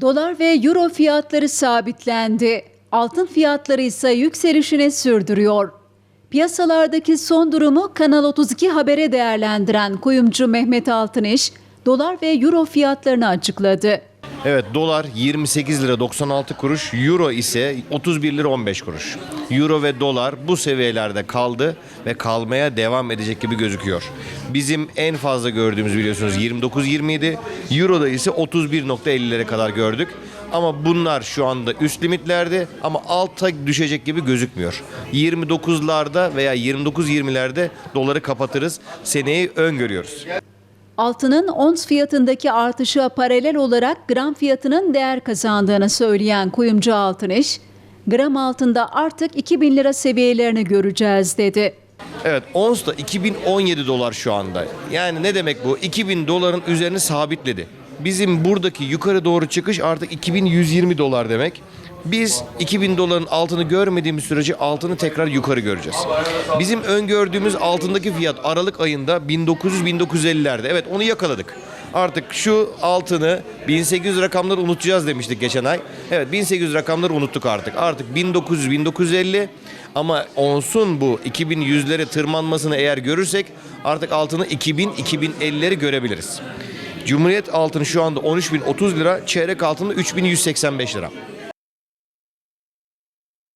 Dolar ve euro fiyatları sabitlendi. Altın fiyatları ise yükselişini sürdürüyor. Piyasalardaki son durumu Kanal 32 Haber'e değerlendiren kuyumcu Mehmet Altıniş, dolar ve euro fiyatlarını açıkladı. Evet dolar 28 lira 96 kuruş, euro ise 31 lira 15 kuruş. Euro ve dolar bu seviyelerde kaldı ve kalmaya devam edecek gibi gözüküyor. Bizim en fazla gördüğümüz biliyorsunuz 29-27, euroda ise 31.50'lere kadar gördük. Ama bunlar şu anda üst limitlerde ama alta düşecek gibi gözükmüyor. 29'larda veya 29-20'lerde doları kapatırız. Seneyi öngörüyoruz. Altının ons fiyatındaki artışa paralel olarak gram fiyatının değer kazandığını söyleyen kuyumcu Altıniş, gram altında artık 2000 lira seviyelerini göreceğiz dedi. Evet ons da 2017 dolar şu anda. Yani ne demek bu? 2000 doların üzerini sabitledi. Bizim buradaki yukarı doğru çıkış artık 2120 dolar demek. Biz 2000 doların altını görmediğimiz sürece altını tekrar yukarı göreceğiz. Bizim öngördüğümüz altındaki fiyat Aralık ayında 1900-1950'lerde. Evet onu yakaladık. Artık şu altını 1800 rakamları unutacağız demiştik geçen ay. Evet 1800 rakamları unuttuk artık. Artık 1900-1950 ama onsun bu 2100'lere tırmanmasını eğer görürsek artık altını 2000-2050'leri görebiliriz. Cumhuriyet altını şu anda 13.030 lira, çeyrek altını 3185 lira.